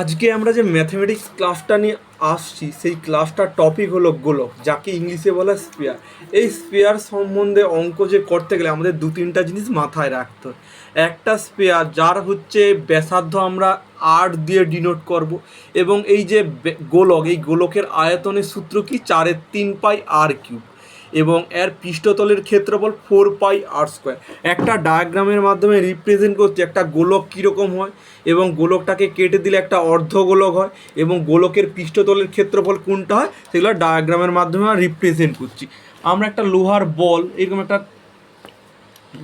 আজকে আমরা যে ম্যাথমেটিক্স ক্লাসটা নিয়ে আসছি, সেই ক্লাসটার টপিক হলো গোলক, যাকে ইংলিশে বলা স্পেয়ার এই স্পেয়ার সম্বন্ধে অঙ্ক যে করতে গেলে আমাদের দু তিনটা জিনিস মাথায় রাখতে হয়। একটা স্পেয়ার যার হচ্ছে ব্যাসার্ধ আমরা আট দিয়ে ডিনোট করব এবং এই যে গোলক, এই গোলকের আয়তনের সূত্র কি? চারের তিন পাই আর কিউব। এবং এর পৃষ্ঠতলের ক্ষেত্রফল ফোর পাই আর স্কোয়ার একটা ডায়াগ্রামের মাধ্যমে রিপ্রেজেন্ট করছে একটা গোলক কীরকম হয় এবং গোলকটাকে কেটে দিলে একটা অর্ধ গোলক হয় এবং গোলকের পৃষ্ঠতলের ক্ষেত্রফল কোনটা হয় সেগুলো ডায়াগ্রামের মাধ্যমে রিপ্রেজেন্ট করছি। আমরা একটা লোহার বল, এরকম একটা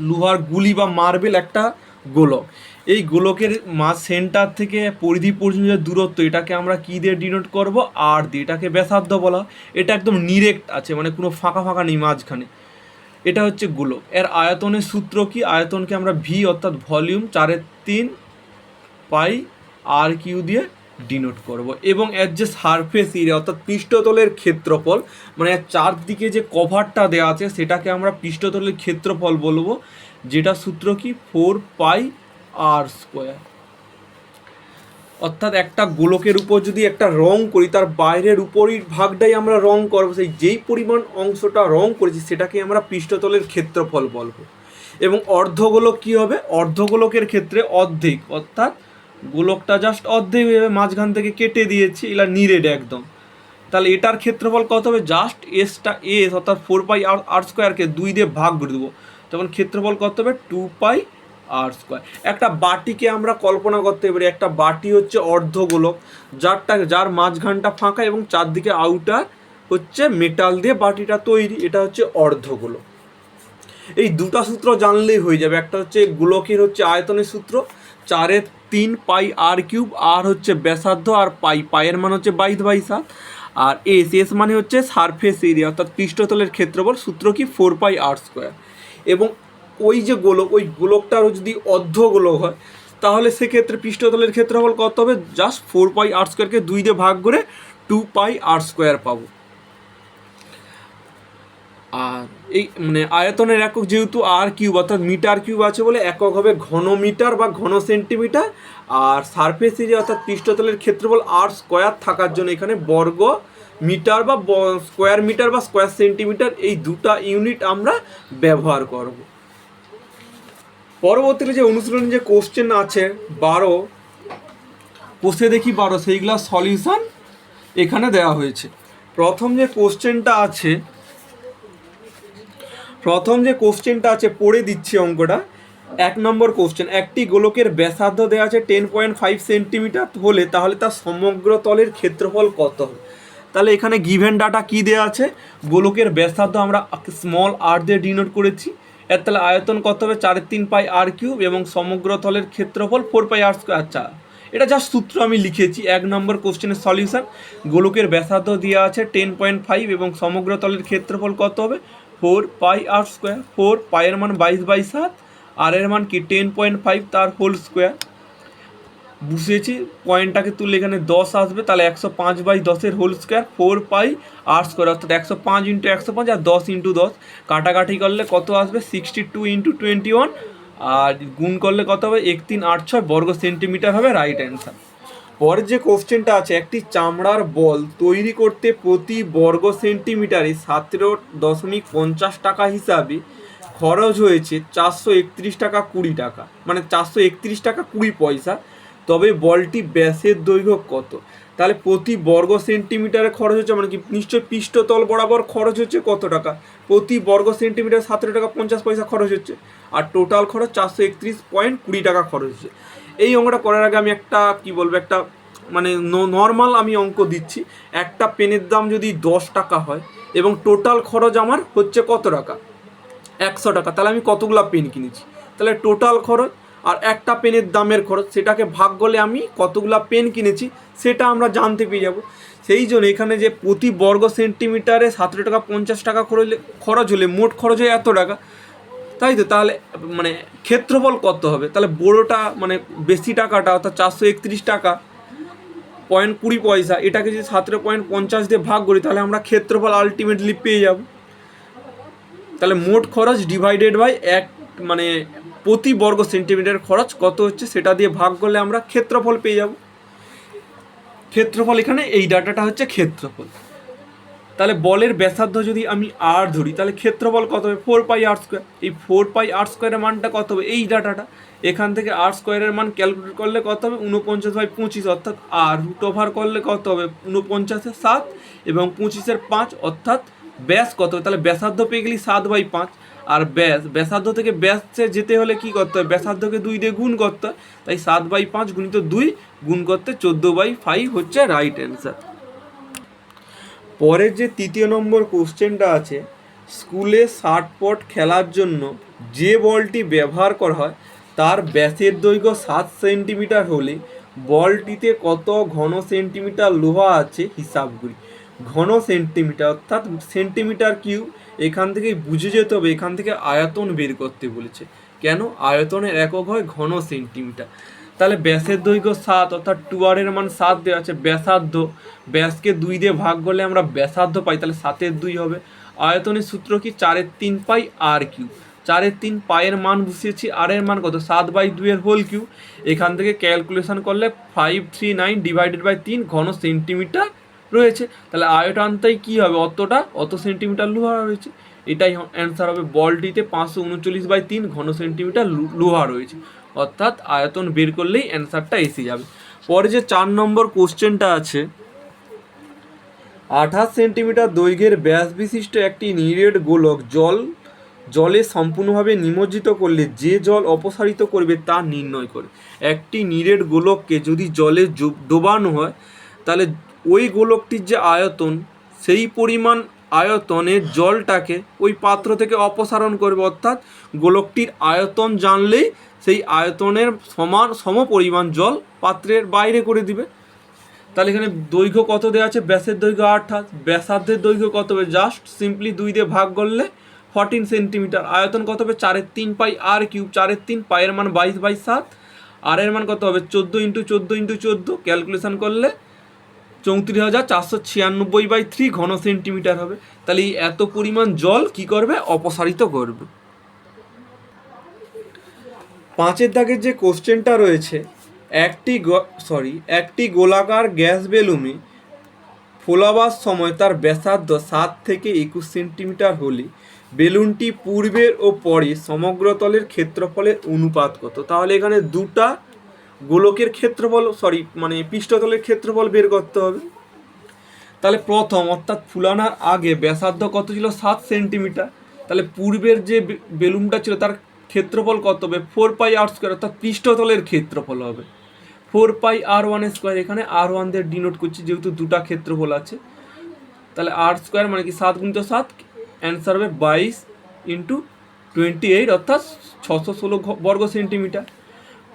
লোহার গুলি বা মার্বেল একটা গোলক। এই গোলকের মাঝ সেন্টার থেকে পরিধি পর্যন্ত দূরত্ব, এটাকে আমরা কী দিয়ে ডিনোট করব? আর দিয়ে এটাকে ব্যাসার্ধ বলা। এটা একদম নিরেক্ট আছে মানে কোনো ফাঁকা ফাঁকা নেই মাঝখানে। এটা হচ্ছে গোলক। এর আয়তনের সূত্র কি? আয়তনকে আমরা ভি অর্থাৎ ভলিউম চারের তিন পাই আর কিউ দিয়ে ডিনোট করব। এবং এর যে সারফেস এরিয়া অর্থাৎ পৃষ্ঠতলের ক্ষেত্রফল মানে চারদিকে যে কভারটা দেওয়া আছে, সেটাকে আমরা পৃষ্ঠতলের ক্ষেত্রফল বলব। যেটা সূত্র কি? ফোর পাই আর স্কোয়ার অর্থাৎ একটা গোলকের উপর যদি একটা রং করি, তার বাইরের উপরই ভাগটাই আমরা রং করব। সেই যেই পরিমাণ অংশটা রং করেছি, সেটাকে আমরা পৃষ্ঠতলের ক্ষেত্রফল বলব। এবং অর্ধগোলক কী হবে? অর্ধগোলকের ক্ষেত্রে অর্ধেক। অর্থাৎ গোলকটা জাস্ট অর্ধেক হয়ে মাঝখান থেকে কেটে দিয়েছি, এলা নিরেড একদম। তাহলে এটার ক্ষেত্রফল কত হবে? জাস্ট এসটা এস অর্থাৎ ফোর পাই আর আর স্কোয়ারকে দুই দিয়ে ভাগ করে দেবো। তখন ক্ষেত্রফল কত হবে? টু পাই আর স্কোয়ার একটা বাটিকে আমরা কল্পনা করতে পারি, একটা বাটি হচ্ছে অর্ধগোলক, যারটা, যার মাঝখানটা ফাঁকা এবং চারদিকে আউটার হচ্ছে মেটাল দিয়ে বাটিটা তৈরি, এটা হচ্ছে অর্ধগোলক। এই দুটো সূত্র জানলেই হয়ে যাবে, একটা হচ্ছে গোলকের হচ্ছে আয়তনের সূত্র, চারের তিন পাই আর কিউব আর হচ্ছে ব্যাসার্ধ, আর পাই পায়ের মান হচ্ছে বাইশ বাই সাত, আর এস এস মানে হচ্ছে সারফেস এরিয়া অর্থাৎ পৃষ্ঠতলের ক্ষেত্রফল, সূত্র কি? ফোর পাই আর স্কোয়ার এবং ওই যে গোলক, ওই গোলকটারও যদি অর্ধ গোলক হয়, তাহলে সেক্ষেত্রে পৃষ্ঠতলের ক্ষেত্রফল কত হবে? জাস্ট ফোর পাই আর স্কোয়ারকে দুই দিয়ে ভাগ করে টু পাই আর স্কোয়ার পাবো। আর এই মানে আয়তনের একক যেহেতু আর কিউব অর্থাৎ মিটার কিউব আছে বলে একক হবে ঘন মিটার বা ঘন সেন্টিমিটার, আর সারফেস এরিয়া অর্থাৎ পৃষ্ঠতলের ক্ষেত্রফল আর স্কোয়ার থাকার জন্য এখানে বর্গ মিটার বা স্কোয়ার মিটার বা স্কোয়ার সেন্টিমিটার এই দুটা ইউনিট আমরা ব্যবহার করব। পরবর্তীতে যে অনুশীলনী যে কোশ্চেন আছে, বারো কোষে দেখি বারো, সেইগুলা সলিউশন এখানে দেওয়া হয়েছে। প্রথম যে কোশ্চেনটা আছে, প্রথম যে কোশ্চেনটা আছে, পড়ে দিচ্ছি অঙ্কটা। এক নম্বর কোশ্চেন একটি গোলকের ব্যাসার্ধ দেওয়া আছে টেন পয়েন্ট ফাইভ সেন্টিমিটার হলে তাহলে তার সমগ্র তলের ক্ষেত্রফল কত হবে? তাহলে এখানে গিভেন ডাটা কি দেওয়া আছে? গোলকের ব্যাসার্ধ আমরা স্মল আর দিয়ে ডিনোট করেছি। এর তাহলে আয়তন কত হবে? চারের তিন পাই আর কিউব এবং সমগ্র তলের ক্ষেত্রফল ফোর পাই আর স্কোয়ার আচ্ছা এটা যা সূত্র আমি লিখেছি, এক নম্বর কোশ্চেনের সলিউশন গোলকের ব্যাসার্ধ দেওয়া আছে টেন পয়েন্ট ফাইভ এবং সমগ্র তলের ক্ষেত্রফল কত হবে? Four pi r square. Four পায়ের মান বাইশ বাই সাত আর এর মান কি? টেন পয়েন্ট ফাইভ তার হোল স্কোয়ার বুঝিয়েছি। পয়েন্টটাকে তুললে এখানে দশ আসবে, তাহলে একশো পাঁচ বাই দশের whole square four pi r square অর্থাৎ একশো পাঁচ ইন্টু একশো পাঁচ আর দশ ইন্টু দশ। কাটাকাটি করলে কত আসবে? Sixty two into twenty one আর গুণ করলে কত হবে? এক তিন আট ছয়, বর্গ সেন্টিমিটার হবে রাইট অ্যান্সার পরের যে কোশ্চেনটা আছে, একটি চামড়ার বল তৈরি করতে প্রতি বর্গ সেন্টিমিটারে সতেরো দশমিক পঞ্চাশ টাকা হিসাবে খরচ হয়েছে চারশো একত্রিশ টাকা কুড়ি টাকা মানে চারশো একত্রিশ টাকা কুড়ি পয়সা। তবে বলটি ব্যাসের দৈর্ঘ্য কত? তাহলে প্রতি বর্গ সেন্টিমিটারে খরচ হচ্ছে মানে কি? নিশ্চয় পৃষ্ঠতল বরাবর খরচ হচ্ছে কত টাকা? প্রতি বর্গ সেন্টিমিটার সতেরো টাকা পঞ্চাশ পয়সা খরচ হচ্ছে। আর টোটাল খরচ চারশো একত্রিশ পয়েন্ট কুড়ি টাকা খরচ হচ্ছে। এই অঙ্কটা করার আগে আমি একটা, কি বলব, একটা মানে নর্মাল আমি অঙ্ক দিচ্ছি। একটা পেনের দাম যদি দশ টাকা হয় এবং টোটাল খরচ আমার হচ্ছে কত টাকা? একশো টাকা। তাহলে আমি কতগুলো পেন কিনেছি? তাহলে টোটাল খরচ আর একটা পেনের দামের খরচ, সেটাকে ভাগ করলে আমি কতগুলা পেন কিনেছি, সেটা আমরা জানতে পেয়ে যাব। সেই জন্য এখানে যে প্রতি বর্গ সেন্টিমিটারে সতেরো টাকা, পঞ্চাশ টাকা খরচ খরচ হলে মোট খরচ হয় এত টাকা। তাই তো? তাহলে মানে ক্ষেত্রফল কত হবে? তাহলে বড়োটা মানে বেশি টাকাটা, অর্থাৎ চারশো একত্রিশ টাকা, পয়েন্ট কুড়ি পয়সা, এটাকে যদি সতেরো পয়েন্ট পঞ্চাশ দিয়ে ভাগ করি, তাহলে আমরা ক্ষেত্রফল আলটিমেটলি পেয়ে যাব। তাহলে মোট খরচ ডিভাইডেড বাই এক মানে প্রতি বর্গ সেন্টিমিটার খরচ কত হচ্ছে সেটা দিয়ে ভাগ করলে আমরা ক্ষেত্রফল পেয়ে যাব। ক্ষেত্রফল এখানে এই ডাটাটা হচ্ছে ক্ষেত্রফল। তাহলে বলের ব্যাসার্ধ যদি আমি আর ধরি, তাহলে ক্ষেত্রফল কত হবে? ফোর পাই আর স্কোয়ার এই ফোর পাই আর স্কোয়ারের মানটা কত হবে? এই ডাটাটা। এখান থেকে আর স্কোয়ারের মান ক্যালকুলেট করলে কত হবে? উনপঞ্চাশ বাই পঁচিশ, অর্থাৎ আর রুট ওভার করলে কত হবে? উনপঞ্চাশের সাত এবং পঁচিশের পাঁচ, অর্থাৎ ব্যাস কত হবে? তাহলে ব্যাসার্ধ পেয়ে গেলি সাত বাই পাঁচ। আর ব্যাস, ব্যাসার্ধ থেকে ব্যাসে যেতে হলে কি করতে হয়? ব্যাসার্ধকে দুই দিয়ে গুণ করতে হয়। তাই সাত বাই পাঁচ গুণিত দুই গুণ করতে চোদ্দ বাই ফাইভ হচ্ছে রাইট অ্যান্সার পরের যে তৃতীয় নম্বর কোশ্চেনটা আছে, স্কুলে ষাট পট খেলার জন্য যে বলটি ব্যবহার করা হয়, তার ব্যাসের দৈর্ঘ্য সাত সেন্টিমিটার হলে বলটিতে কত ঘন সেন্টিমিটার লোহা আছে হিসাব করি। ঘন সেন্টিমিটার অর্থাৎ সেন্টিমিটার কিউ এখান থেকেই বুঝে যেতে হবে, এখান থেকে আয়তন বের করতে বলেছে। কেন? আয়তনের একক হয় ঘন সেন্টিমিটার তাহলে ব্যাসের দৈর্ঘ্য সাত, অর্থাৎ টু টুয়ারের মান সাত দেওয়া আছে, ব্যাসার্ধ। ব্যাসকে দুই দিয়ে ভাগ করলে আমরা ব্যাসার্ধ পাই, তাহলে সাতের দুই হবে। আয়তনের সূত্র কি? চারের তিন পাই আর কিউ চারের তিন পায়ের মান বসিয়েছি আর এর মান কত? সাত বাই দুইয়ের হোল কিউ এখান থেকে ক্যালকুলেশন করলে five three nine divided by তিন ঘন সেন্টিমিটার রয়েছে, তাহলে আয়টানটাই কী হবে? অতটা? অত সেন্টিমিটার লোহা রয়েছে। এটাই অ্যান্সার হবে বলটিতে পাঁচশো উনচল্লিশ বাই তিন ঘন সেন্টিমিটার লোহা রয়েছে। অর্থাৎ আয়তন বের করলেই অ্যান্সারটা এসে যাবে। পরে যে চার নম্বর কোশ্চেনটা আছে, আঠাশ সেন্টিমিটার দৈর্ঘ্যের ব্যাস বিশিষ্ট একটি নিরেট গোলক জল, জলে সম্পূর্ণভাবে নিমজ্জিত করলে যে জল অপসারিত করবে তা নির্ণয় করে। একটি নিরেট গোলককে যদি জলে ডোবানো হয়, তাহলে ওই গোলকটির যে আয়তন, সেই পরিমাণ আয়তনের জলটাকে ওই পাত্র থেকে অপসারণ করবে। অর্থাৎ গোলকটির আয়তন জানলেই সেই আয়তনের সমান সম পরিমাণ জল পাত্রের বাইরে করে দিবে। তাহলে এখানে দৈর্ঘ্য কত দেওয়া আছে? ব্যাসের দৈর্ঘ্য আঠাশ ব্যাসার্ধের দৈর্ঘ্য কত হবে? জাস্ট সিম্পলি দুই দিয়ে ভাগ করলে ফর্টিন সেন্টিমিটার। আয়তন কত হবে? চারের তিন পাই আর কিউব চারের তিন পায়ের মান বাইশ বাই সাত। আর এর মান কত হবে? চোদ্দ ইন্টু চোদ্দ ইন্টু চোদ্দ। ক্যালকুলেশন করলে চৌত্রিশ হাজার চারশো ছিয়ানব্বই বাই থ্রি ঘন সেন্টিমিটার হবে। তাহলে এই এত পরিমাণ জল কি করবে? অপসারিত করবে। পাঁচের দাগের যে কোশ্চেনটা রয়েছে, একটি সরি একটি গোলাকার গ্যাস বেলুনে ফোলাবার সময় তার ব্যাসার্ধ সাত থেকে একুশ সেন্টিমিটার হলে বেলুনটি পূর্বের ও পরে সমগ্র তলের ক্ষেত্রফলের অনুপাত কত? তাহলে এখানে দুটা গোলকের ক্ষেত্রফল সরি মানে পৃষ্ঠতলের ক্ষেত্রফল বের করতে হবে। তাহলে প্রথম, অর্থাৎ ফুলানোর আগে ব্যাসার্ধ কত ছিল? সাত সেন্টিমিটার। তাহলে পূর্বের যে বেলুনটা ছিল তার ক্ষেত্রফল কত হবে? ফোর পাই আর স্কোয়ার, অর্থাৎ পৃষ্ঠতলের ক্ষেত্রফল হবে। Four pi r one square, এখানে আর ওয়ান দিয়ে ডিনোট করছি, যেহেতু দুটা ক্ষেত্রফল আছে। তাহলে আর স্কোয়ার মানে কি? সাত গুণিত সাত অ্যান্সার হবে বাইশ ইন্টু টোয়েন্টি এইট অর্থাৎ ছশো ষোলো বর্গ সেন্টিমিটার।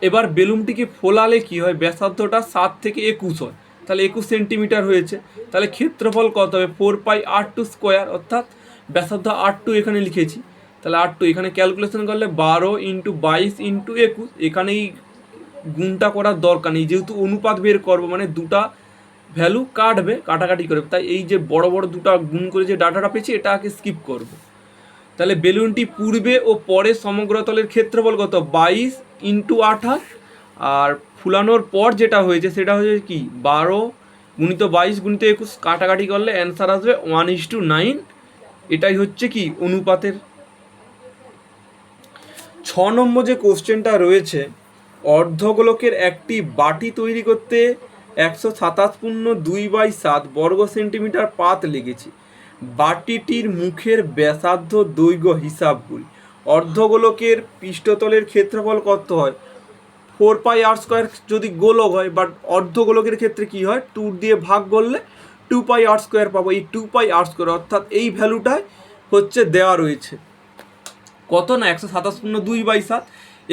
এবার বেলুনটিকে ফোলালে কি হয়? ব্যাসার্ধটা সাত থেকে একুশ হয়। তাহলে একুশ সেন্টিমিটার হয়েছে। তাহলে ক্ষেত্রফল কত হবে? Four pi r two square, অর্থাৎ ব্যাসার্ধ আর টু এখানে লিখেছি। তাহলে আর টু, এখানে ক্যালকুলেশন করলে বারো ইন্টু বাইশ ইন্টু একুশ, এখানেই গুণটা করার দরকার নেই। যেহেতু অনুপাত বের করব মানে দুটা ভ্যালু কাটবে, কাটাকাটি করবে। তাই এই যে বড় বড় দুটা গুণ করে যে ডাটাটা পেয়েছি, এটাকে স্কিপ করব। তাহলে বেলুনটি পূর্বে ও পরে সমগ্র তলের ক্ষেত্রফল কত? বাইশ ইন্টু আঠাশ। আর ফুলানোর পর যেটা হয়েছে, সেটা হচ্ছে কি? বারো গুণিত বাইশ গুণিত একুশ। কাটাকাটি করলে অ্যান্সার আসবে ওয়ান ইস টু নাইন। এটাই হচ্ছে কি? অনুপাতের। ছ নম্বর যে কোশ্চেনটা রয়েছে, অর্ধগোলকের একটি বাটি তৈরি করতে একশো সাতাশ পূর্ণ দুই বাই সাত বর্গ সেন্টিমিটার পাত লেগেছে। বাটিটির মুখের ব্যাসার্ধ দৈর্ঘ্য হিসাব করি অর্ধগোলকের পৃষ্ঠতলের ক্ষেত্রফল কত হয়? ফোর পাই আর স্কোয়ার যদি গোলক হয়, বাট অর্ধগোলকের ক্ষেত্রে কি হয়? টু দিয়ে ভাগ করলে টু পাই আর স্কোয়ার পাবো। এই টু পাই আর স্কোয়ার, অর্থাৎ এই ভ্যালুটাই হচ্ছে দেওয়া রয়েছে। কত না? একশো সাতাশ পূর্ণ দুই বাই সাত।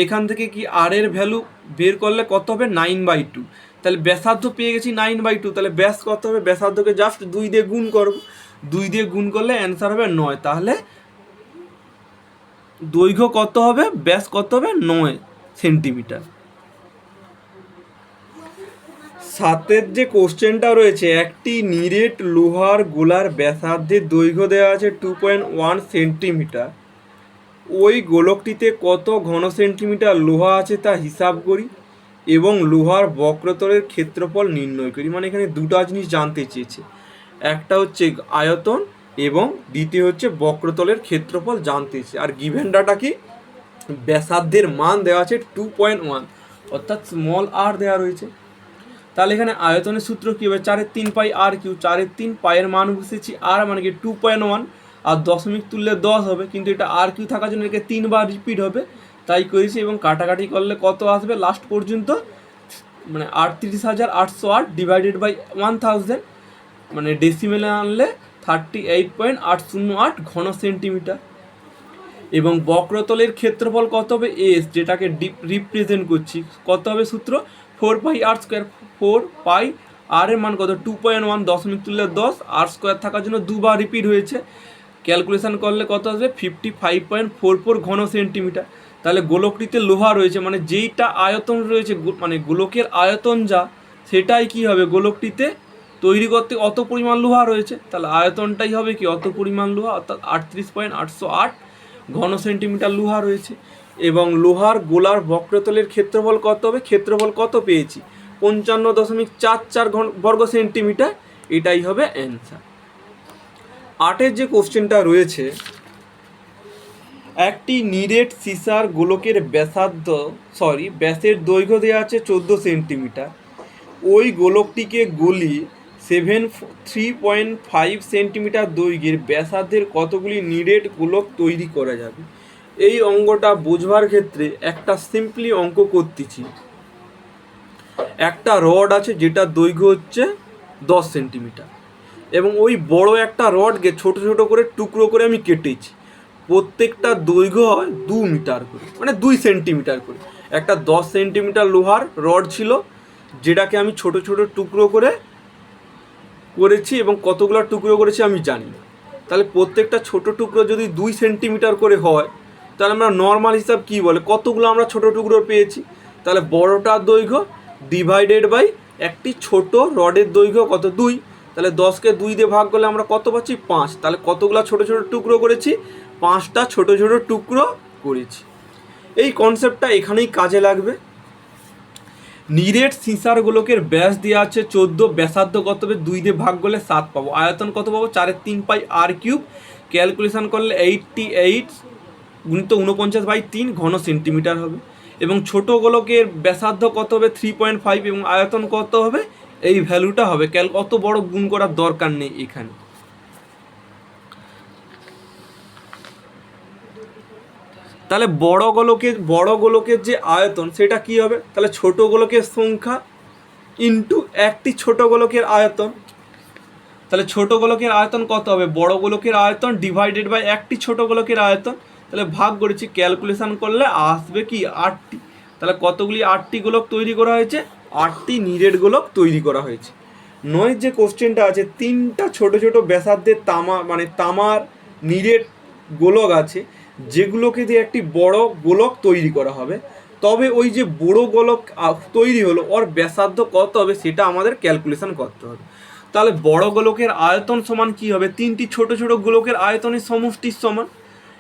এখান থেকে কি আর এর ভ্যালু বের করলে কত হবে? Nine by two. তাহলে ব্যাসার্ধ পেয়ে গেছি নাইন বাই টু। তাহলে ব্যাস কত হবে? ব্যাসার্ধকে জাস্ট দুই দিয়ে গুণ করব। দুই দিয়ে গুণ করলে অ্যান্সার হবে নয়। তাহলে দৈর্ঘ্য কত হবে? ব্যাস কত হবে? নয় সেন্টিমিটার সাতের যে কোশ্চেনটা রয়েছে, একটি নিরেট লোহার গোলার ব্যাসার্ধের দৈর্ঘ্য দেওয়া আছে টু পয়েন্ট ওয়ান সেন্টিমিটার ওই গোলকটিতে কত ঘন সেন্টিমিটার লোহা আছে তা হিসাব করি এবং লোহার বক্রতলের ক্ষেত্রফল নির্ণয় করি। মানে এখানে দুটো জিনিস জানতে চেয়েছে। একটা হচ্ছে আয়তন এবং দ্বিতীয় হচ্ছে বক্রতলের ক্ষেত্রফল জানতে আর গিভেন ডাটা কি? ব্যাসার্ধের মান দেওয়া আছে টু পয়েন্ট ওয়ান অর্থাৎ স্মল আর দেওয়া রয়েছে। তাহলে এখানে আয়তনের সূত্র কী হবে? চারের তিন পাই আর কিউ চারের তিন পায়ের মান বসেছি আর মানে কি টু পয়েন্ট ওয়ান আর দশমিক তুললে দশ হবে, কিন্তু এটা আর কিউ থাকার জন্য একে তিনবার রিপিট হবে। তাই করেছি এবং কাটাকাটি করলে কত আসবে? লাস্ট পর্যন্ত মানে আটত্রিশ হাজার আটশো আট ডিভাইডেড বাই ওয়ান থাউজেন্ড মানে ডেসিমেলে আনলে থার্টি এইট পয়েন্ট আট শূন্য আট ঘন সেন্টিমিটার এবং বক্রতলের ক্ষেত্রফল কত হবে? এস যেটাকে রিপ্রেজেন্ট করছি। কত হবে সূত্র? Four pi r square four pi r এর মান কত? টু পয়েন্ট ওয়ান দশমিক তুললে দশ। আর স্কোয়ার থাকার জন্য দুবার রিপিট হয়েছে। ক্যালকুলেশন করলে কত আসবে? Fifty five point four four ঘন সেন্টিমিটার তাহলে গোলকটিতে লোহা রয়েছে মানে যেইটা আয়তন রয়েছে মানে গোলকের আয়তন যা, সেটাই কি হবে? গোলকটিতে তৈরি করতে অত পরিমাণ লোহা রয়েছে, তাহলে আয়তনটাই হবে কি? অত পরিমাণ লোহা, অর্থাৎ আটত্রিশ পয়েন্ট আটশো আট ঘন সেন্টিমিটার লোহা রয়েছে। এবং লোহার গোলার বক্রতলের ক্ষেত্রফল কত হবে? ক্ষেত্রফল কত পেয়েছি? পঞ্চান্ন দশমিক চার চার ঘন বর্গ সেন্টিমিটার, এটাই হবে অ্যান্সার আটের যে কোশ্চেনটা রয়েছে, একটি নিরেট সিসার গোলকের ব্যাসার্ধ সরি ব্যাসের দৈর্ঘ্য দেওয়া আছে চোদ্দ সেন্টিমিটার। ওই গোলকটিকে গলি seven three point five centimetre দৈর্ঘ্যের ব্যাসার্ধের কতগুলি নিরেট গোলক তৈরি করা যাবে? এই অঙ্গটা বোঝবার ক্ষেত্রে একটা সিম্পলি অঙ্ক করতেছি। একটা রড আছে যেটার দৈর্ঘ্য হচ্ছে দশ সেন্টিমিটার। এবং ওই বড় একটা রডকে ছোট ছোট করে টুকরো করে আমি কেটেছি। প্রত্যেকটা দৈর্ঘ্য হয় দু মিটার করে মানে দুই সেন্টিমিটার করে। একটা দশ সেন্টিমিটার লোহার রড ছিল, যেটাকে আমি ছোট ছোট টুকরো করে করেছি এবং কতগুলো টুকরো করেছি আমি জানি না। তাহলে প্রত্যেকটা ছোট টুকরো যদি দুই সেন্টিমিটার করে হয়, তাহলে আমরা নর্মাল হিসাব কী বলে? কতগুলো আমরা ছোট টুকরো পেয়েছি? তাহলে বড়টার দৈর্ঘ্য ডিভাইডেড বাই একটি ছোট রডের দৈর্ঘ্য কত? দুই। তাহলে দশকে দুই দিয়ে ভাগ করলে আমরা কত পাচ্ছি? পাঁচ। তাহলে কতগুলো ছোট ছোট টুকরো করেছি? পাঁচটা ছোট ছোট টুকরো করেছি। এই কনসেপ্টটা এখানেই কাজে লাগবে। নিরেট সিসার গোলকের ব্যাস দেওয়া আছে চোদ্দ ব্যাসার্ধ কত হবে দুই দিয়ে ভাগ করলে সাত পাবো। আয়তন কত পাবো? চারের তিন পাই আর কিউব ক্যালকুলেশন করলে এইটটি এইট গুণিত উনপঞ্চাশ বাই তিন ঘন সেন্টিমিটার হবে। এবং ছোট গোলকের ব্যাসার্ধ কত হবে? থ্রি পয়েন্ট ফাইভ এবং আয়তন কত হবে? এই ভ্যালুটা হবে। ক্যাল অত বড় গুণ করার দরকার নেই এখানে। তাহলে বড় গোলকের বড় গোলকের যে আয়তন, সেটা কি হবে? তাহলে ছোট গোলকের সংখ্যা ইন্টু একটি ছোট গোলকের আয়তন। তাহলে ছোট গোলকের আয়তন কত হবে? বড় গোলকের আয়তন ডিভাইডেড বাই একটি ছোট গোলকের আয়তন। তাহলে ভাগ করেছি ক্যালকুলেশন করলে আসবে কি? আটটি। তাহলে কতগুলি আটটি গোলক তৈরি করা হয়েছে? আটটি নিরেট গোলক তৈরি করা হয়েছে। নয় যে কোশ্চেনটা আছে, তিনটা ছোট ছোট ব্যাসার্ধের তামা মানে তামার নিরেট গোলক আছে যেগুলোকে দিয়ে একটি বড় গোলক তৈরি করা হবে। তবে ওই যে বড় গোলক তৈরি হলো, ওর ব্যাসার্ধ কত হবে সেটা আমাদের ক্যালকুলেশন করতে হবে। তাহলে বড় গোলকের আয়তন সমান কি হবে? তিনটি ছোট ছোট গোলকের আয়তনের সমষ্টির সমান।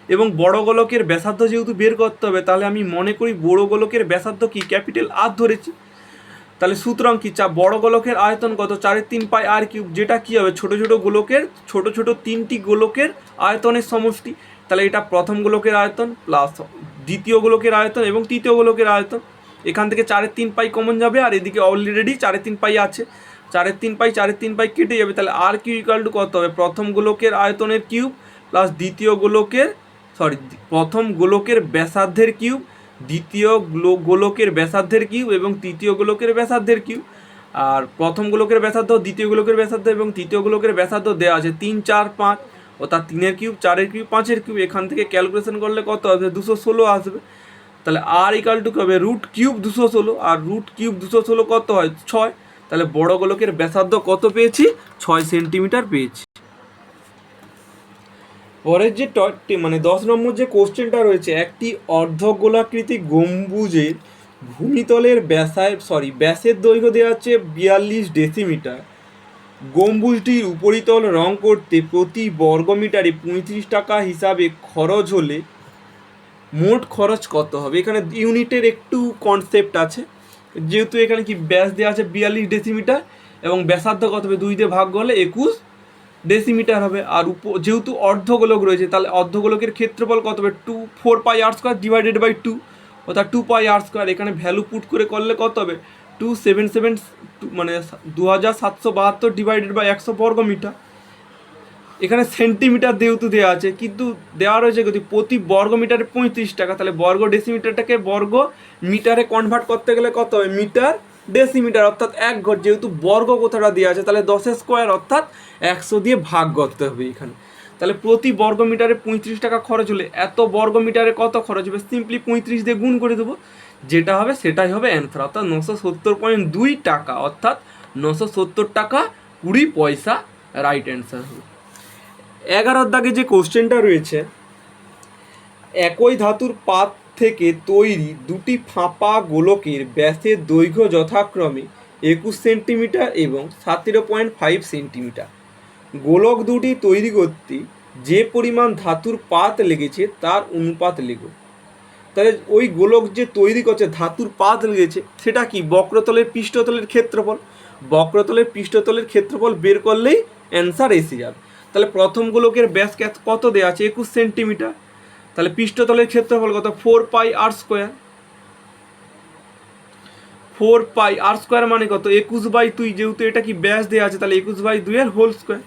এবং বড় গোলকের ব্যাসার্ধ যেহেতু বের করতে হবে, তাহলে আমি মনে করি বড় গোলকের ব্যাসার্ধ কি? ক্যাপিটাল আর ধরেছি। তাহলে সুতরাং কি? চা, বড় গোলকের আয়তন কত? চারের তিন পাই আর কিউব। যেটা কি হবে? ছোট ছোট গোলকের, ছোট ছোট তিনটি গোলকের আয়তনের সমষ্টি। তাহলে এটা প্রথম গোলকের আয়তন প্লাস দ্বিতীয় গোলকের আয়তন এবং তৃতীয় গোলকের আয়তন। এখান থেকে চারের তিন পাই কমন যাবে আর এদিকে অলরেডি চারের তিন পাই আছে। চারের তিন পাই, চারের তিন পাই কেটে যাবে, তাহলে আর কিউ ইকাল টু কত হবে? প্রথম গোলকের আয়তনের কিউব প্লাস দ্বিতীয় গোলকের সরি প্রথম গোলকের ব্যাসার্ধের কিউব দ্বিতীয় গ্লো- গোলকের ব্যাসার্ধের কিউব এবং তৃতীয় গোলকের ব্যাসার্ধের কিউব আর প্রথম গোলকের ব্যাসার্ধ দ্বিতীয় গোলকের ব্যাসার্ধ এবং তৃতীয় গোলকের ব্যাসার্ধ দেওয়া আছে তিন, চার, পাঁচ। অর্থাৎ তিনের কিউব চারের কিউব পাঁচের কিউব এখান থেকে ক্যালকুলেশন করলে কত আসবে দুশো ষোলো আসবে। তাহলে আর ইকাল টু হবে? রুট কিউব দুশো ষোলো। আর রুট কিউব দুশো ষোলো কত হয়? ছয়। তাহলে বড় গোলকের ব্যাসার্ধ কত পেয়েছি? ছয় সেন্টিমিটার পেয়েছি। পরের যে মানে দশ নম্বর যে কোশ্চেনটা রয়েছে, একটি অর্ধগোলাকৃতি গম্বুজের ভূমিতলের ব্যাসায় সরি ব্যাসের দৈর্ঘ্য দেওয়া হচ্ছে বিয়াল্লিশ ডেসিমিটার গম্বুজটির উপরিতল রং করতে প্রতি বর্গমিটারে পঁয়ত্রিশ টাকা হিসাবে খরচ হলে মোট খরচ কত হবে? এখানে ইউনিটের একটু কনসেপ্ট আছে। যেহেতু এখানে কি ব্যাস দেওয়া আছে বিয়াল্লিশ ডেসিমিটার এবং ব্যাসার্ধ কত হবে? দুই দিয়ে ভাগ করলে একুশ ডেসিমিটার হবে। আর উপ, যেহেতু অর্ধগোলক রয়েছে, তাহলে অর্ধগোলকের ক্ষেত্রফল কত হবে? Two four pi r square divided by two অর্থাৎ টু পাই আর স্কোয়ার এখানে ভ্যালু পুট করে করলে কত হবে? টু সেভেন সেভেন মানে দু হাজার সাতশো বাহাত্তর ডিভাইডেড বাই একশো বর্গ মিটার। এখানে সেন্টিমিটার যেহেতু দেওয়া আছে, কিন্তু দেওয়া রয়েছে যদি প্রতি বর্গ মিটারে পঁয়ত্রিশ টাকা, তাহলে বর্গ ডেসিমিটারটাকে বর্গ মিটারে কনভার্ট করতে গেলে কত হবে মিটার ডেসিমিটার অর্থাৎ এক ঘর। যেহেতু বর্গ কোথাটা দেওয়া আছে, তাহলে দশের স্কোয়ার অর্থাৎ একশো দিয়ে ভাগ করতে হবে এখানে। তাহলে প্রতি বর্গ মিটারে পঁয়ত্রিশ টাকা খরচ হলে এত বর্গ মিটারে কত খরচ হবে? সিম্পলি পঁয়ত্রিশ দিয়ে গুণ করে দেবো। যেটা হবে সেটাই হবে অ্যান্সার অর্থাৎ নশো সত্তর পয়েন্ট দুই টাকা, অর্থাৎ নশো সত্তর টাকা কুড়ি পয়সা রাইট অ্যান্সার হবে। এগারোর দাগে যে কোশ্চেনটা রয়েছে, একই ধাতুর পাত থেকে তৈরি দুটি ফাঁপা গোলকের ব্যাসের দৈর্ঘ্য যথাক্রমে একুশ সেন্টিমিটার এবং সতেরো পয়েন্ট ফাইভ সেন্টিমিটার। গোলক দুটি তৈরি করতে যে পরিমাণ ধাতুর পাত লেগেছে তার অনুপাত লেগো তাহলে ওই গোলক যে তৈরি করছে, ধাতুর পাত লেগেছে সেটা কি বক্রতলের পৃষ্ঠতলের ক্ষেত্রফল? বক্রতলের পৃষ্ঠতলের ক্ষেত্রফল বের করলেই অ্যান্সার এসে যাবে। তাহলে প্রথম গোলকের ব্যাস কত দেওয়া আছে? একুশ সেন্টিমিটার। তাহলে পৃষ্ঠতলের ক্ষেত্রফল কত? Four pi r square. Four pi r square মানে কত? একুশ বাই দুই, যেহেতু এটা কি ব্যাস দেওয়া আছে, তাহলে একুশ বাই দুইয়ের হোল স্কোয়ার।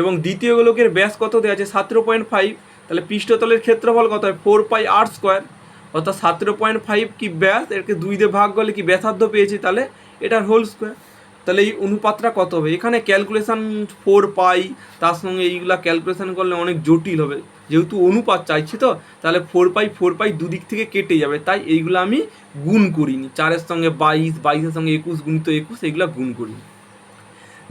এবং দ্বিতীয় গোলকের ব্যাস কত দেওয়া আছে? সতেরো পয়েন্ট ফাইভ। তাহলে পৃষ্ঠতলের ক্ষেত্রফল কত? হয় ফোর পাই আর স্কোয়ার। অর্থাৎ সতেরো পয়েন্ট ফাইভ কি ব্যাস, এরকে দুই দিয়ে ভাগ করলে কি ব্যাসার্ধ পেয়েছি তাহলে? এটার হোল স্কোয়ার তাহলে এই অনুপাতটা কত হবে? এখানে ক্যালকুলেশান ফোর পাই, তার সঙ্গে এইগুলা ক্যালকুলেশান করলে অনেক জটিল হবে। যেহেতু অনুপাত চাইছি তো, তাহলে ফোর পাই ফোর পাই দুদিক থেকে কেটে যাবে। তাই এইগুলো আমি গুণ করিনি। চারের সঙ্গে বাইশ, বাইশের সঙ্গে একুশ, গুণিত একুশ, এইগুলো গুণ করিনি।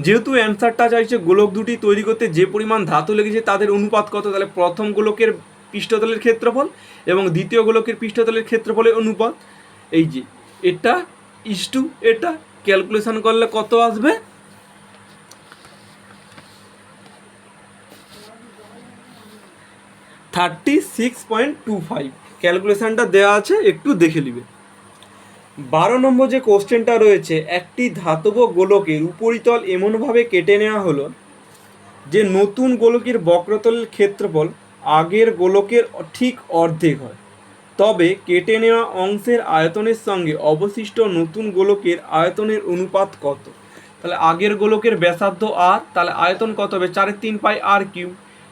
যেহেতু অ্যান্সারটা চাইছে গোলক দুটি তৈরি করতে যে পরিমাণ ধাতু লেগেছে তাদের অনুপাত কত? তাহলে প্রথম গোলকের পৃষ্ঠতলের ক্ষেত্রফল এবং দ্বিতীয় গোলকের পৃষ্ঠতলের ক্ষেত্রফলের অনুপাত। এই যে, এটা ইস টু এটা ক্যালকুলেশন করলে কত আসবে? Thirty six point two five ক্যালকুলেশনটা দেওয়া আছে, একটু দেখে নিবে। বারো নম্বর যে কোশ্চেনটা রয়েছে, একটি ধাতব গোলকের উপরিতল এমনভাবে কেটে নেওয়া হলো যে নতুন গোলকের বক্রতলের ক্ষেত্রফল আগের গোলকের ঠিক অর্ধেক হয়। তবে কেটে নেওয়া অংশের আয়তনের সঙ্গে অবশিষ্ট নতুন গোলকের আয়তনের অনুপাত কত? তাহলে আগের গোলকের ব্যাসার্ধ আর তাহলে আয়তন কত হবে? চারের তিন পাই আর কিউ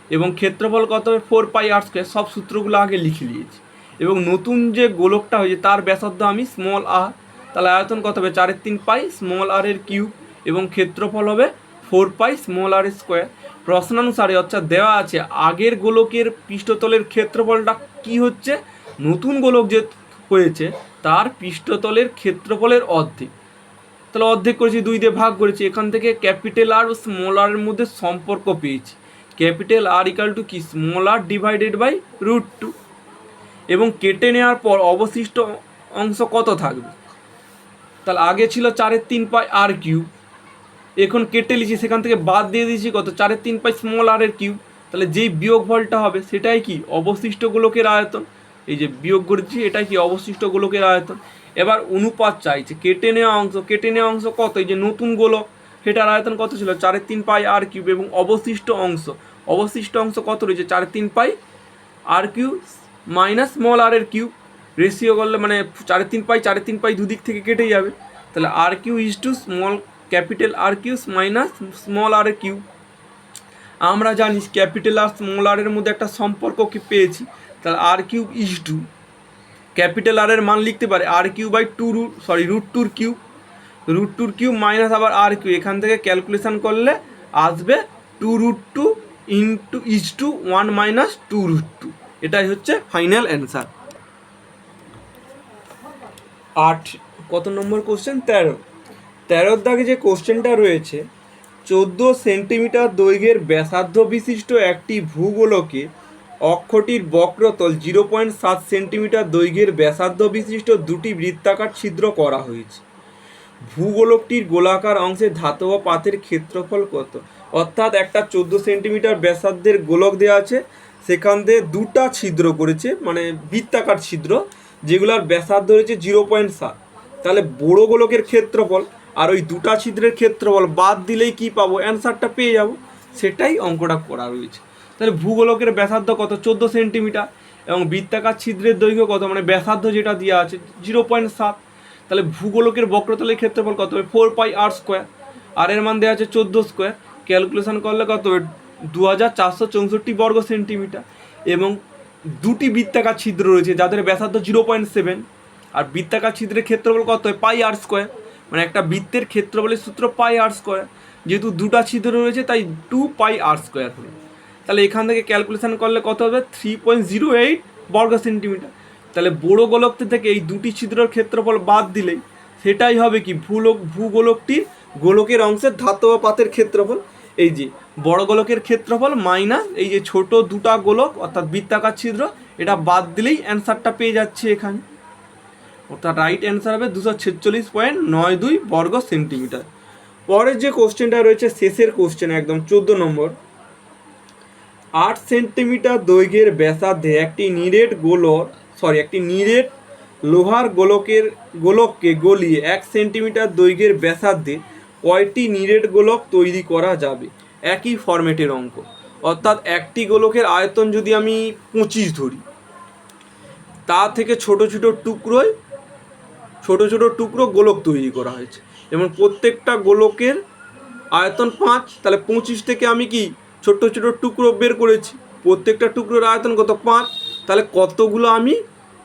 এবং ক্ষেত্রফল কত হবে? ফোর পাই আর স্কোয়ার সব সূত্রগুলো আগে লিখে নিয়েছি। এবং নতুন যে গোলকটা হয়েছে, তার ব্যাসার্ধ আমি স্মল আর তাহলে আয়তন কত হবে? চারের তিন পাই স্মল আর এর কিউব। এবং ক্ষেত্রফল হবে four pi small r square. প্রশ্নানুসারে অর্থাৎ দেওয়া আছে, আগের গোলকের পৃষ্ঠতলের ক্ষেত্রফলটা কি হচ্ছে? নতুন গোলক যে হয়েছে, তার পৃষ্ঠতলের ক্ষেত্রফলের অর্ধেক। তাহলে অর্ধেক করেছি, দুই দিয়ে ভাগ করেছি, এখান থেকে ক্যাপিটাল আর স্মল আর এর মধ্যে সম্পর্ক পেয়েছি। ক্যাপিটাল আর ইকাল টু কি? Small r divided by root two. এবং কেটে নেওয়ার পর অবশিষ্ট অংশ কত থাকবে? তাহলে আগে ছিল চারের তিন পাই আর কিউব। এখন কেটে লিছি, সেখান থেকে বাদ দিয়ে দিয়েছি কত? চারের তিন পাই স্মল আর এর কিউব তাহলে যেই বিয়োগ ফলটা হবে, সেটাই কি? অবশিষ্ট গোলকের আয়তন। এই যে বিয়োগ করেছি, এটাই কি? অবশিষ্ট গোলকের আয়তন। এবার অনুপাত চাইছে কেটে নেওয়া অংশ, কেটে নেওয়া অংশ কত? এই যে নতুন গোলক, সেটার আয়তন কত ছিল? চারের তিন পাই আর কিউব এবং অবশিষ্ট অংশ। অবশিষ্ট অংশ কত রয়েছে? চারের তিন pi r cube minus small r এর কিউ রেশিও করলে মানে চারের তিন পাই চারের তিন পাই দুদিক থেকে কেটে যাবে। তাহলে r cube is two small capital r cube minus small r cube. আমরা জানি ক্যাপিটাল আর স্মল আর এর মধ্যে একটা সম্পর্ক কি পেয়েছি? তাহলে r cube is two. Capital r এর মান লিখতে পারে r cube by two root, sorry, root tour cube. Root টুর কিউ মাইনাস আবার আর কিউ। এখান থেকে ক্যালকুলেশন করলে আসবে two root two into is two one minus two root two. এটাই হচ্ছে ফাইনাল অ্যান্সার। আট, কত নম্বর কোশ্চেন? তেরো। তেরোর দাগে যে কোশ্চেনটা রয়েছে, চোদ্দ সেন্টিমিটার দৈর্ঘ্যের ব্যাসার্ধ বিশিষ্ট একটি ভূগোলকে অক্ষটির বক্রতল জিরো পয়েন্ট সাত সেন্টিমিটার দৈর্ঘ্যের ব্যাসার্ধ বিশিষ্ট দুটি বৃত্তাকার ছিদ্র করা হয়েছে। ভূগোলকটির গোলাকার অংশে ধাতব পাতের ক্ষেত্রফল কত? অর্থাৎ একটা চোদ্দ সেন্টিমিটার ব্যাসার্ধের গোলক দেওয়া আছে, সেখান দিয়ে দুটা ছিদ্র করেছে মানে বৃত্তাকার ছিদ্র, যেগুলোর ব্যাসার্ধ রয়েছে জিরো পয়েন্ট সাত। তাহলে বড় গোলকের ক্ষেত্রফল আর ওই দুটা ছিদ্রের ক্ষেত্রফল বাদ দিলেই কি পাবো? অ্যান্সারটা পেয়ে যাব। সেটাই অঙ্কটা করা রয়েছে। তাহলে ভূগোলকের ব্যাসার্ধ কত? চোদ্দ সেন্টিমিটার। এবং বৃত্তাকার ছিদ্রের দৈর্ঘ্য কত? মানে ব্যাসার্ধ যেটা দেওয়া আছে, জিরো পয়েন্ট সাত। তাহলে ভূগোলকের বক্রতলের ক্ষেত্রফল কত হবে? Four pi r square. আর এর মান দেওয়া আছে চোদ্দ স্কোয়ার। ক্যালকুলেশন করলে কত হবে? দু হাজার চারশো চৌষট্টি বর্গ সেন্টিমিটার। এবং দুটি বৃত্তাকার ছিদ্র রয়েছে, যাদের ব্যাসার্ধ জিরো পয়েন্ট সেভেন। আর বৃত্তাকার ছিদ্রের ক্ষেত্রফল কত হয় পাই আর স্কোয়ার। মানে একটা বৃত্তের ক্ষেত্রফলের সূত্র পাই আর স্কোয়ার যেহেতু দুটা ছিদ্র রয়েছে, তাই টু পাই আর স্কোয়ার হলো। তাহলে এখান থেকে ক্যালকুলেশন করলে কত হবে? থ্রি পয়েন্ট জিরো এইট বর্গ সেন্টিমিটার তাহলে বড় গোলকটি থেকে এই দুটি ছিদ্রর ক্ষেত্রফল বাদ দিলেই সেটাই হবে কি? ভূলোক, ভূগোলকটির গোলকের অংশের ধাতব পাতের ক্ষেত্রফল। এই যে বড় গোলকের ক্ষেত্রফল মাইনাস এই যে ছোট দুটা গোলক, অর্থাৎ বৃত্তাকার ছিদ্র, এটা বাদ দিলেই অ্যান্সারটা পেয়ে যাচ্ছে এখানে। অর্থাৎ রাইট অ্যান্সার হবে দুশো ছেচল্লিশ পয়েন্ট নয় দুই বর্গ সেন্টিমিটার। পরের যে কোশ্চেনটা রয়েছে, শেষের কোশ্চেন একদম চোদ্দ নম্বর। আট সেন্টিমিটার দৈর্ঘ্যের ব্যাসার্ধে একটি নিরেট গোলক সরি একটি নিরেট লোহার গোলকের, গোলককে গলিয়ে এক সেন্টিমিটার দৈর্ঘ্যের ব্যাসার্ধে কয়টি নিরেট গোলক তৈরি করা যাবে? একই ফরম্যাটের অঙ্ক। অর্থাৎ একটি গোলকের আয়তন যদি আমি পঁচিশ ধরি তা থেকে ছোট ছোট টুকরোয় ছোট ছোট টুকরো গোলক তৈরি করা হয়েছে। এবং প্রত্যেকটা গোলকের আয়তন পাঁচ, তাহলে পঁচিশ থেকে আমি কি ছোট ছোট টুকরো বের করেছি? প্রত্যেকটা টুকরোর আয়তন কত? পাঁচ। তাহলে কতগুলো আমি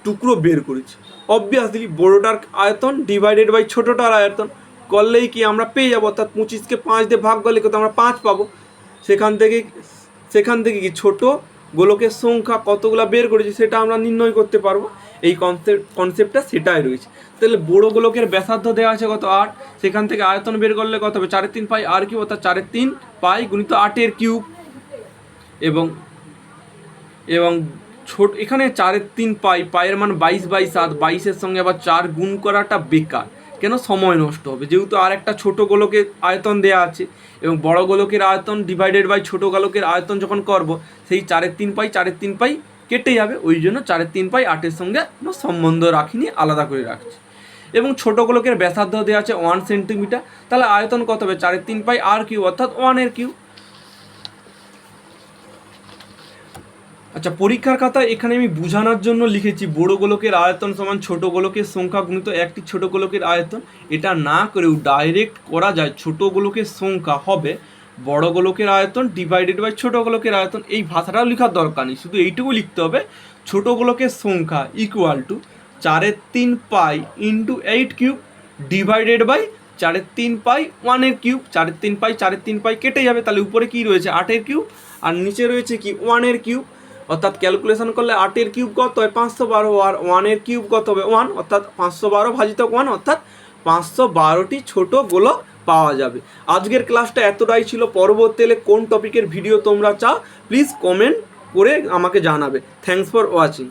টুকরো বের করেছি? অবভিয়াসলি বড়োটার আয়তন ডিভাইডেড বাই ছোটোটার আয়তন। করলেই কি আমরা পেয়ে যাব? অর্থাৎ পঁচিশকে পাঁচ দিয়ে ভাগ করলে কত? আমরা পাঁচ পাবো। সেখান থেকে সেখান থেকে কি ছোট গোলকের সংখ্যা কতগুলো বের করেছি সেটা আমরা নির্ণয় করতে পারব। এই কনসেপ্ট কনসেপ্টটা সেটাই রয়েছে। তাহলে বড় গোলকের ব্যাসার্ধ দেওয়া আছে কত? আট। সেখান থেকে আয়তন বের করলে কত হবে? চারের তিন পাই আর কিউব অর্থাৎ চারের তিন পাই গুণিত আটের কিউব। এবং এবং ছোট, এখানে চারের তিন পাই পায়ের মান বাইশ বাই সাত, বাইশের সঙ্গে আবার চার গুণ করাটা বেকার। কেন? সময় নষ্ট হবে। যেহেতু আর একটা ছোট গোলকের আয়তন দেওয়া আছে, এবং বড় গোলকের আয়তন ডিভাইডেড বাই ছোট গোলকের আয়তন যখন করব, সেই চারের তিন পাই চারের তিন পাই কেটে যাবে। ওই জন্য চারের তিন পাই আটের সঙ্গে সম্বন্ধ রাখিনি, আলাদা করে রাখছি। এবং ছোট গোলকের ব্যাসার্ধ দেওয়া আছে ওয়ান সেন্টিমিটার তাহলে আয়তন কত হবে? চারের তিন পাই আর কিউ অর্থাৎ ওয়ানের কিউ আচ্ছা পরীক্ষার খাতায় এখানে আমি বোঝানোর জন্য লিখেছি, বড় গোলকের আয়তন সমান ছোট গোলকের সংখ্যা গুণিত একটি ছোট গোলকের আয়তন। এটা না করেও ডাইরেক্ট করা যায়, ছোট গোলকের সংখ্যা হবে বড় গোলকের আয়তন ডিভাইডেড বাই ছোট গোলকের আয়তন। এই ভাষাটাও লেখার দরকার নেই, শুধু এইটুকু লিখতে হবে, ছোট গোলকের সংখ্যা ইকুয়াল টু চারের তিন pi into eight cube divided by চারের তিন পাই ওয়ানের কিউব চারের তিন পাই চারের তিন পাই কেটে যাবে, তাহলে উপরে কি রয়েছে? আটের কিউব আর নিচে রয়েছে কি? ওয়ানের কিউব অর্থাৎ ক্যালকুলেশন করলে আটের কিউব কত হয়? পাঁচশো বারো। আর ওয়ানের কিউব কত হবে? ওয়ান অর্থাৎ পাঁচশো বারো ভাজিত ওয়ান অর্থাৎ পাঁচশো বারোটি ছোট গোলক পাওয়া যাবে। আজকের ক্লাসটা এতটাই ছিল। পরবর্তীতে কোন টপিকের ভিডিও তোমরা চাও প্লিজ কমেন্ট করে আমাকে জানাবে। Thanks for watching